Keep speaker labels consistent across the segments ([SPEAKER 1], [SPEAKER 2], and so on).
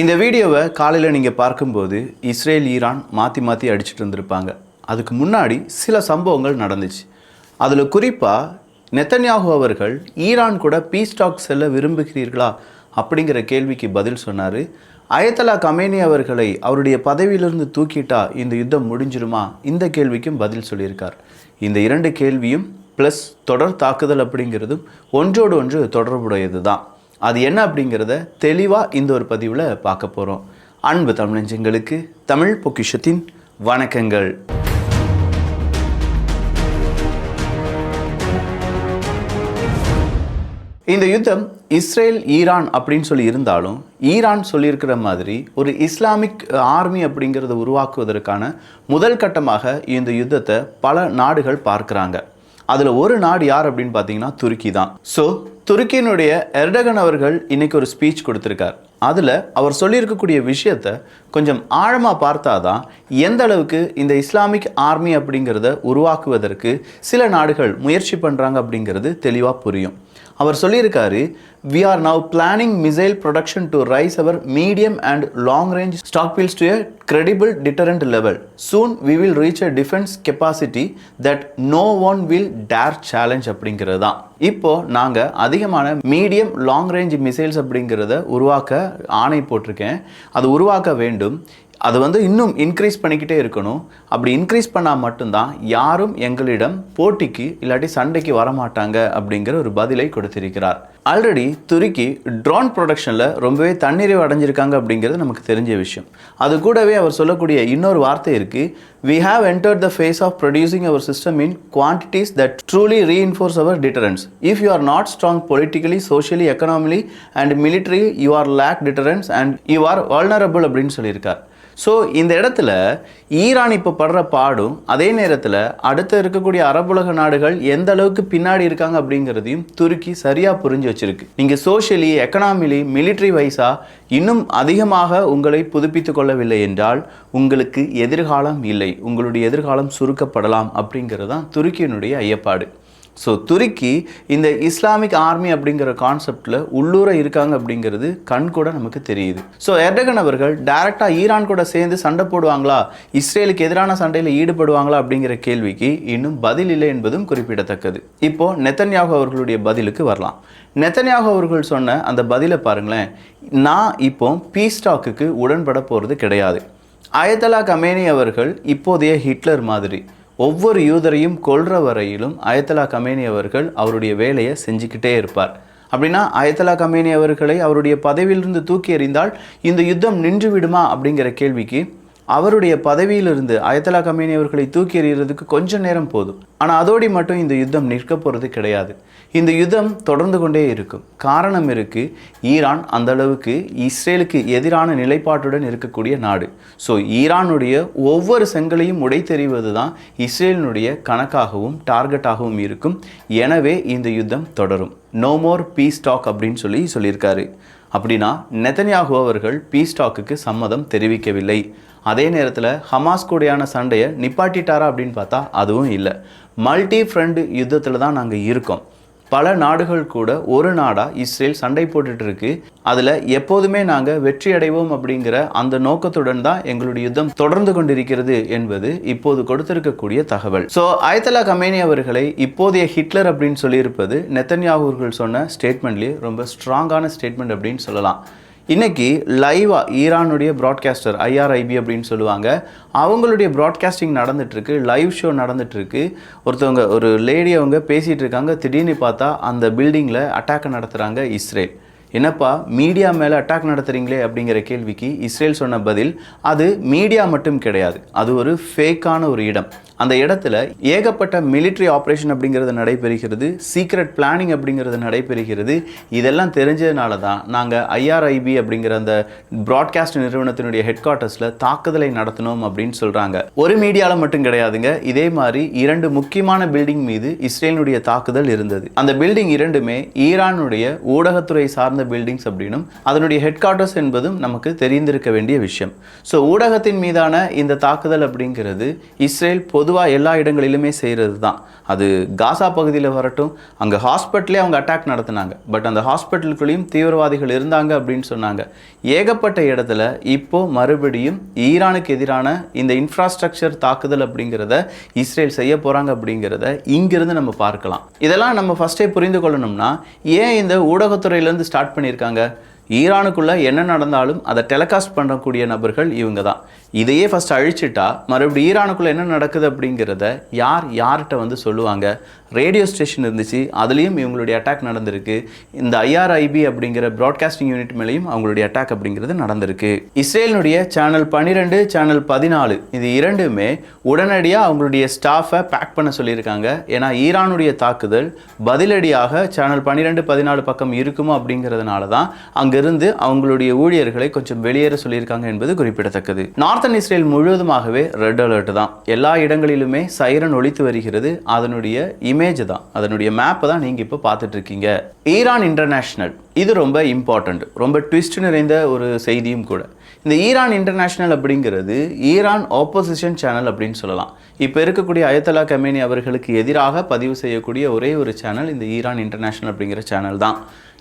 [SPEAKER 1] இந்த வீடியோவை காலையில் நீங்கள் பார்க்கும்போது இஸ்ரேல் ஈரான் மாற்றி மாற்றி அடிச்சுட்டு இருந்திருப்பாங்க. அதுக்கு முன்னாடி சில சம்பவங்கள் நடந்துச்சு. அதில் குறிப்பாக நெத்தன்யாகு அவர்கள் ஈரான் கூட பீஸ் டாக் செல்ல விரும்புகிறீர்களா? அப்படிங்கிற கேள்விக்கு பதில் சொன்னார். அயத்தலா கமேனி அவர்களை அவருடைய பதவியிலிருந்து தூக்கிட்டா இந்த யுத்தம் முடிஞ்சிருமா? இந்த கேள்விக்கும் பதில் சொல்லியிருக்கார். இந்த இரண்டு கேள்வியும் ப்ளஸ் தொடர் தாக்குதல் அப்படிங்கிறதும் ஒன்றோடு ஒன்று தொடர்புடையது தான் அது என்ன அப்படிங்கிறத தெளிவாக இந்த ஒரு பதிவில் பார்க்க போகிறோம் அன்பு தமிழஞ்சங்களுக்கு தமிழ் பொக்கிஷத்தின் வணக்கங்கள். இந்த யுத்தம் இஸ்ரேல் ஈரான் அப்படின்னு சொல்லி இருந்தாலும் ஈரான் சொல்லியிருக்கிற மாதிரி ஒரு இஸ்லாமிக் ஆர்மி அப்படிங்கிறத உருவாக்குவதற்கான முதல் கட்டமாக இந்த யுத்தத்தை பல நாடுகள் பார்க்குறாங்க. அதில் ஒரு நாடு யார் அப்படின்னு பார்த்தீங்கன்னா துருக்கி தான். ஸோ துருக்கியினுடைய எர்டகன் அவர்கள் இன்னைக்கு ஒரு ஸ்பீச் கொடுத்துருக்கார். அதில் அவர் சொல்லியிருக்கக்கூடிய விஷயத்த கொஞ்சம் ஆழமாக பார்த்தாதான் எந்த அளவுக்கு இந்த இஸ்லாமிக் ஆர்மி அப்படிங்கிறத உருவாக்குவதற்கு சில நாடுகள் முயற்சி பண்ணுறாங்க அப்படிங்கிறது தெளிவாக புரியும் அவர் சொல்லியிருக்காரு we are now planning missile production to raise our medium and long range stockpiles to a credible deterrent level. Soon we will reach a defense capacity that no one will dare challenge அப்படிங்கிறது தான் இப்போ நாங்கள் அதிகமான medium long range missiles அப்படிங்கிறத உருவாக்க ஆணை போட்டிருக்கேன். அது உருவாக்க வேண்டும். அது வந்து இன்னும் இன்க்ரீஸ் பண்ணிக்கிட்டே இருக்கணும். அப்படி இன்க்ரீஸ் பண்ணால் மட்டும்தான் யாரும் எங்களிடம் போட்டிக்கு இல்லாட்டி சண்டைக்கு வரமாட்டாங்க அப்படிங்கிற ஒரு பதிலை கொடுத்திருக்கிறார். ஆல்ரெடி துருக்கி ட்ரோன் ப்ரொடக்ஷனில் ரொம்பவே தண்ணீரை அடைஞ்சிருக்காங்க அப்படிங்கிறது நமக்கு தெரிஞ்ச விஷயம். அது கூடவே அவர் சொல்லக்கூடிய இன்னொரு வார்த்தை இருக்குது we have enter the phase of producing our system in quantities that truly reinforce our deterrence if you are not strong politically socially economically and military you are lack deterrence and you are vulnerable அப்படின்னு சொல்லியிருக்கார். So இந்த இடத்துல Iran இப்போ படுற பாடும் அதே நேரத்தில் அடுத்து இருக்கக்கூடிய அரபுலக நாடுகள் எந்த அளவுக்கு பின்னாடி இருக்காங்க அப்படிங்கிறதையும் துருக்கி சரியாக புரிஞ்சு வச்சிருக்கு. நீங்கள் சோஷியலி எக்கனாமிலி மிலிட்ரி வைஸாக இன்னும் அதிகமாக உங்களை புதுப்பித்து கொள்ளவில்லை என்றால் உங்களுக்கு எதிர்காலம் இல்லை. உங்களுடைய எதிர்காலம் சுருக்கப்படலாம் அப்படிங்கிறது தான் துருக்கியினுடைய ஐயப்பாடு. ஸோ துருக்கி இந்த இஸ்லாமிக் ஆர்மி அப்படிங்கிற கான்செப்டில் உள்ளூர இருக்காங்க அப்படிங்கிறது கண் கூட நமக்கு தெரியுது. ஸோ எர்டகன் அவர்கள் டைரெக்டாக ஈரான் கூட சேர்ந்து சண்டை போடுவாங்களா? இஸ்ரேலுக்கு எதிரான சண்டையில் ஈடுபடுவாங்களா அப்படிங்கிற கேள்விக்கு இன்னும் பதில் இல்லை என்பதும் குறிப்பிடத்தக்கது. இப்போ நெத்தன்யாகு அவர்களுடைய பதிலுக்கு வரலாம். நெத்தன்யாகு அவர்கள் சொன்ன அந்த பதிலை பாருங்களேன். நான் இப்போ பீஸ் டாக்குக்கு உடன்பட போகிறது கிடையாது. அயத்தலா கமேனி அவர்கள் இப்போதைய ஹிட்லர் மாதிரி. ஒவ்வொரு யூதரையும் கொல்ற வரையிலும் அயத்தலா கமேனி அவர்கள் அவருடைய வேலையை செஞ்சுக்கிட்டே இருப்பார். அப்படின்னா அயத்தலா கமேனி அவர்களை அவருடைய பதவியிலிருந்து தூக்கி எறிந்தால் இந்த யுத்தம் நின்று விடுமா அப்படிங்கிற கேள்விக்கு அவருடைய பதவியிலிருந்து அயத்தலா கமேனி அவர்களை தூக்கி எறிகிறதுக்கு கொஞ்சம் நேரம் போதும். ஆனால் அதோடி மட்டும் இந்த யுத்தம் நிற்க போகிறது கிடையாது. இந்த யுத்தம் தொடர்ந்து கொண்டே இருக்கும். காரணம் இருக்குது ஈரான் அந்த அளவுக்கு இஸ்ரேலுக்கு எதிரான நிலைப்பாட்டுடன் இருக்கக்கூடிய நாடு. ஸோ ஈரானுடைய ஒவ்வொரு செங்கலையும் உடைத்தெறிவது தான் இஸ்ரேலினுடைய கணக்காகவும் டார்கெட்டாகவும் இருக்கும். எனவே இந்த யுத்தம் தொடரும். நோ மோர் பீஸ் டாக் அப்படின்னு சொல்லி சொல்லியிருக்காரு. அப்படின்னா நெதன்யாகு அவர்கள் பீஸ் டாக்குக்கு சம்மதம் தெரிவிக்கவில்லை. அதே நேரத்தில் ஹமாஸ் கூடையான சண்டையை நிப்பாட்டிட்டாரா அப்படின்னு பார்த்தா அதுவும் இல்லை. மல்டி ஃப்ரண்ட் யுத்தத்தில் தான் நாங்கள் இருக்கோம். பல நாடுகள் கூட ஒரு நாடாக இஸ்ரேல் சண்டை போட்டுட்டு இருக்கு. அதில் எப்போதுமே நாங்கள் வெற்றி அடைவோம் அப்படிங்கிற அந்த நோக்கத்துடன் தான் எங்களுடைய யுத்தம் தொடர்ந்து கொண்டிருக்கிறது என்பது இப்போது கொடுத்திருக்கக்கூடிய தகவல். ஸோ அயத்தலா கமேனி அவர்களை இப்போதைய ஹிட்லர் அப்படின்னு சொல்லியிருப்பது நெத்தன்யாகூர்கள் சொன்ன ஸ்டேட்மெண்ட்லேயே ரொம்ப ஸ்ட்ராங்கான ஸ்டேட்மெண்ட் அப்படின்னு சொல்லலாம். இன்னைக்கு லைவாக ஈரானுடைய ப்ராட்காஸ்டர் ஐஆர்ஐபி அப்படின்னு சொல்லுவாங்க. அவங்களுடைய ப்ராட்காஸ்டிங் நடந்துட்டுருக்கு லைவ் ஷோ நடந்துட்டுருக்கு. ஒருத்தவங்க ஒரு லேடி அவங்க பேசிகிட்டு இருக்காங்க திடீர்னு பார்த்தா அந்த பில்டிங்கில் அட்டாக் நடத்துகிறாங்க இஸ்ரேல். என்னப்பா மீடியா மேலே அட்டாக் நடத்துகிறீங்களே அப்படிங்கிற கேள்விக்கு இஸ்ரேல் சொன்ன பதில் அது மீடியா மட்டும் கிடையாது. அது ஒரு ஃபேக்கான ஒரு இடம். அந்த இடத்துல ஏகப்பட்ட மிலிட்ரி ஆப்ரேஷன் அப்படிங்கிறது நடைபெறுகிறது சீக்ரெட் பிளானிங் அப்படிங்கிறது நடைபெறுகிறது. இதெல்லாம் தெரிஞ்சதுனால தான் நாங்கள் ஐஆர்ஐபி அப்படிங்கிற அந்த ப்ராட்காஸ்ட் நிறுவனத்தினுடைய ஹெட் குவார்ட்டர்ஸில் தாக்குதலை நடத்தினோம் அப்படின்னு சொல்கிறாங்க ஒரு மீடியாவில் மட்டும் கிடையாதுங்க. இதே மாதிரி இரண்டு முக்கியமான பில்டிங் மீது இஸ்ரேலினுடைய தாக்குதல் இருந்தது. அந்த பில்டிங் இரண்டுமே ஈரானுடைய ஊடகத்துறை சார்ந்த சார்ந்த பில்டிங்ஸ் அப்படின்னும் அதனுடைய ஹெட் குவார்ட்டர்ஸ் என்பதும் நமக்கு தெரிந்திருக்க வேண்டிய விஷயம். ஸோ ஊடகத்தின் மீதான இந்த தாக்குதல் அப்படிங்கிறது இஸ்ரேல் பொதுவாக எல்லா இடங்களிலுமே செய்கிறது தான் அது காசா பகுதியில் வரட்டும் அங்கே ஹாஸ்பிட்டலே அவங்க அட்டாக் நடத்தினாங்க. பட் அந்த ஹாஸ்பிட்டலுக்குள்ளேயும் தீவிரவாதிகள் இருந்தாங்க அப்படின்னு சொன்னாங்க. ஏகப்பட்ட இடத்துல இப்போ மறுபடியும் ஈரானுக்கு எதிரான இந்த இன்ஃப்ராஸ்ட்ரக்சர் தாக்குதல் அப்படிங்கிறத இஸ்ரேல் செய்ய போகிறாங்க அப்படிங்கிறத இங்கிருந்து நம்ம பார்க்கலாம். இதெல்லாம் நம்ம ஃபஸ்ட்டே புரிந்து கொள்ளணும்னா ஏன் இந்த ஊடகத்துறையிலேருந்து ஸ்டார்ட் பண்ணியிருக்காங்க. ஈரானுக்குள்ளே என்ன நடந்தாலும் அதை டெலிகாஸ்ட் பண்ணக்கூடிய நபர்கள் இவங்க தான் இதையே ஃபஸ்ட் அழிச்சிட்டா மறுபடியும் ஈரானுக்குள்ளே என்ன நடக்குது அப்படிங்கிறத யார் யார்கிட்ட வந்து சொல்லுவாங்க? ரேடியோ ஸ்டேஷன் இருந்துச்சு அதுலேயும் இவங்களுடைய அட்டாக் நடந்திருக்கு. இந்த ஐஆர்ஐபி அப்படிங்கிற ப்ராட்காஸ்டிங் யூனிட் மேலேயும் அவங்களுடைய அட்டாக் அப்படிங்கிறது நடந்திருக்கு. இஸ்ரேலினுடைய சேனல் பன்னிரெண்டு சேனல் பதினாலு இது இரண்டுமே உடனடியாக அவங்களுடைய ஸ்டாஃபை பேக் பண்ண சொல்லியிருக்காங்க. ஏன்னா ஈரானுடைய தாக்குதல் பதிலடியாக சேனல் பன்னிரெண்டு பதினாலு பக்கம் இருக்குமோ அப்படிங்கிறதுனால தான் அங்கிருந்து அவங்களுடைய ஊழியர்களை கொஞ்சம் வெளியேற சொல்லியிருக்காங்க என்பது குறிப்பிடத்தக்கது. நார்த்தன் இஸ்ரேல் முழுவதுமாகவே ரெட் அலர்ட் தான். எல்லா இடங்களிலுமே சைரன் ஒழித்து வருகிறது. அதனுடைய இமேஜ் தான். அதனுடைய மேப்பை தான் நீங்கள் இப்போ பார்த்துட்டு இருக்கீங்க ஈரான் இன்டர்நேஷ்னல் இது ரொம்ப இம்பார்ட்டண்ட் ரொம்ப ட்விஸ்ட் நிறைந்த ஒரு செய்தியும் கூட. இந்த ஈரான் இன்டர்நேஷ்னல் அப்படிங்கிறது ஈரான் ஆப்போசிஷன் சேனல் அப்படின்னு சொல்லலாம். இப்போ இருக்கக்கூடிய அயத்தலா கமேனி அவர்களுக்கு எதிராக பதிவு செய்யக்கூடிய ஒரே ஒரு சேனல் இந்த ஈரான் இன்டர்நேஷ்னல் அப்படிங்கிற சேனல் தான்.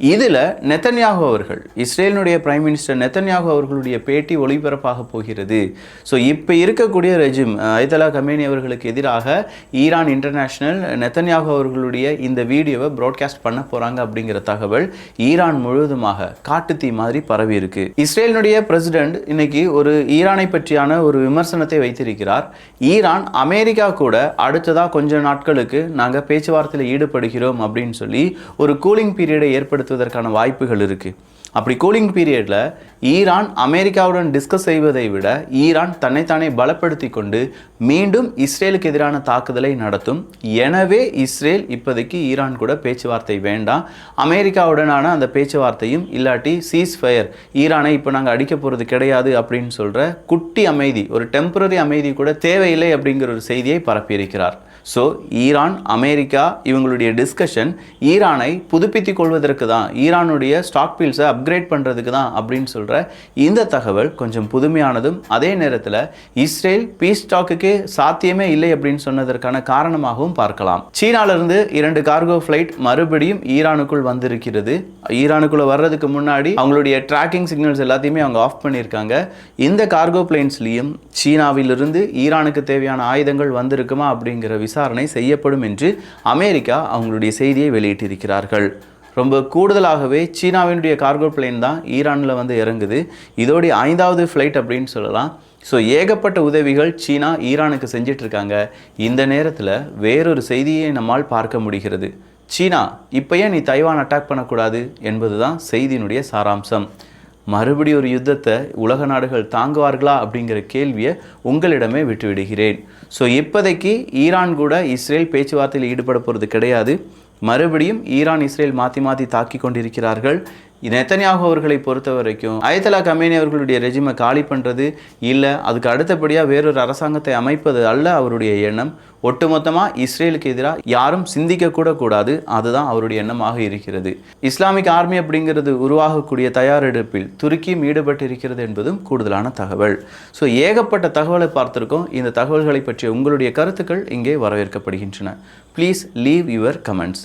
[SPEAKER 1] இதில் நெத்தன்யாகு அவர்கள் இஸ்ரேலினுடைய பிரைம் மினிஸ்டர் நெத்தன்யாகு அவர்களுடைய பேட்டி ஒளிபரப்பாக போகிறது. ஸோ இப்போ இருக்கக்கூடிய ரெஜிம் ஐதலா கமேனி அவர்களுக்கு எதிராக ஈரான் இன்டர்நேஷ்னல் நெத்தன்யாகு அவர்களுடைய இந்த வீடியோவை ப்ராட்காஸ்ட் பண்ண போகிறாங்க அப்படிங்கிற தகவல் ஈரான் முழுவதுமாக காட்டுத்தீ மாதிரி பரவி இருக்கு. இஸ்ரேலினுடைய பிரசிடென்ட் இன்னைக்கு ஒரு ஈரானை பற்றியான ஒரு விமர்சனத்தை வைத்திருக்கிறார். ஈரான் அமெரிக்கா கூட அடுத்ததாக கொஞ்ச நாட்களுக்கு நாங்கள் பேச்சுவார்த்தையில் ஈடுபடுகிறோம் அப்படின்னு சொல்லி ஒரு கூலிங் பீரியடை ஏற்படுத்த பயன்படுத்துவதற்கான வாய்ப்புகள் இருக்குது அப்படி கூலிங் பீரியடில் ஈரான் அமெரிக்காவுடன் டிஸ்கஸ் செய்வதை விட ஈரான் தன்னைத்தானே பலப்படுத்தி கொண்டு மீண்டும் இஸ்ரேலுக்கு எதிரான தாக்குதலை நடத்தும். எனவே இஸ்ரேல் இப்போதைக்கு ஈரான் கூட பேச்சுவார்த்தை வேண்டாம். அமெரிக்காவுடனான அந்த பேச்சுவார்த்தையும் இல்லாட்டி சீஸ் ஃபயர் ஈரானை இப்போ நாங்கள் அடிக்க போகிறது கிடையாது அப்படின்னு சொல்கிற குட்டி அமைதி ஒரு டெம்பரரி அமைதி கூட தேவையில்லை அப்படிங்கிற ஒரு செய்தியை பரப்பியிருக்கிறார். ஸோ ஈரான் அமெரிக்கா இவங்களுடைய டிஸ்கஷன் ஈரானை புதுப்பித்துக் கொள்வதற்கு தான் ஈரானுடைய ஸ்டாக் பீல்ஸை அப்கிரேட் பண்ணுறதுக்கு தான் அப்படின்னு சொல்கிற இந்த தகவல் கொஞ்சம் புதுமையானதும் அதே நேரத்தில் இஸ்ரேல் பீஸ் ஸ்டாக்குக்கே சாத்தியமே இல்லை அப்படின்னு சொன்னதற்கான காரணமாகவும் பார்க்கலாம். சீனாவிலிருந்து இரண்டு கார்கோ ஃப்ளைட் மறுபடியும் ஈரானுக்குள் வந்திருக்கிறது. ஈரானுக்குள்ளே வர்றதுக்கு முன்னாடி அவங்களுடைய ட்ராக்கிங் சிக்னல்ஸ் எல்லாத்தையுமே அவங்க ஆஃப் பண்ணியிருக்காங்க. இந்த கார்கோ பிளேன்ஸ்லேயும் சீனாவிலிருந்து ஈரானுக்கு தேவையான ஆயுதங்கள் வந்திருக்குமா அப்படிங்கிற விசாரணை செய்யப்படும் என்று அமெரிக்கா அவங்களுடைய செய்தியை வெளியிட்டிருக்கிறார்கள். ரொம்ப கூடுதலாகவே சீனாவினுடைய கார்கோ பிளேன் தான் ஈரானில் வந்து இறங்குது. இதோடைய ஐந்தாவது ஃப்ளைட் அப்படின்னு சொல்லலாம். ஸோ ஏகப்பட்ட உதவிகள் சீனா ஈரானுக்கு செஞ்சிட்ருக்காங்க. இந்த நேரத்தில் வேறொரு செய்தியை நம்மால் பார்க்க முடிகிறது. சீனா இப்போ ஏன் நீ தைவான் அட்டாக் பண்ணக்கூடாது என்பது தான் செய்தியினுடைய சாராம்சம். மறுபடி ஒரு யுத்தத்தை உலக நாடுகள் தாங்குவார்களா அப்படிங்கிற கேள்வியை உங்களிடமே விட்டுவிடுகிறேன். ஸோ இப்போதைக்கு ஈரான் கூட இஸ்ரேல் பேச்சுவார்த்தையில் ஈடுபட போகிறது கிடையாது. மறுபடியும் ஈரான் இஸ்ரேல் மாற்றி மாற்றி தாக்கி கொண்டிருக்கிறார்கள். நெத்தனியாக அவர்களை பொறுத்த வரைக்கும் அயத்தலா கமேனி அவர்களுடைய ரெஜிமை காலி பண்ணுறது இல்லை அதுக்கு அடுத்தபடியாக வேறொரு அரசாங்கத்தை அமைப்பது அல்ல அவருடைய எண்ணம். ஒட்டுமொத்தமாக இஸ்ரேலுக்கு எதிராக யாரும் சிந்திக்க கூட கூடாது அதுதான் அவருடைய எண்ணமாக இருக்கிறது. இஸ்லாமிக் ஆர்மி அப்படிங்கிறது உருவாகக்கூடிய தயாரெடுப்பில் துருக்கியும் ஈடுபட்டு இருக்கிறது என்பதும் கூடுதலான தகவல். ஸோ ஏகப்பட்ட தகவலை பார்த்துருக்கோம். இந்த தகவல்களை பற்றிய உங்களுடைய கருத்துக்கள் இங்கே வரவேற்கப்படுகின்றன. Please leave your comments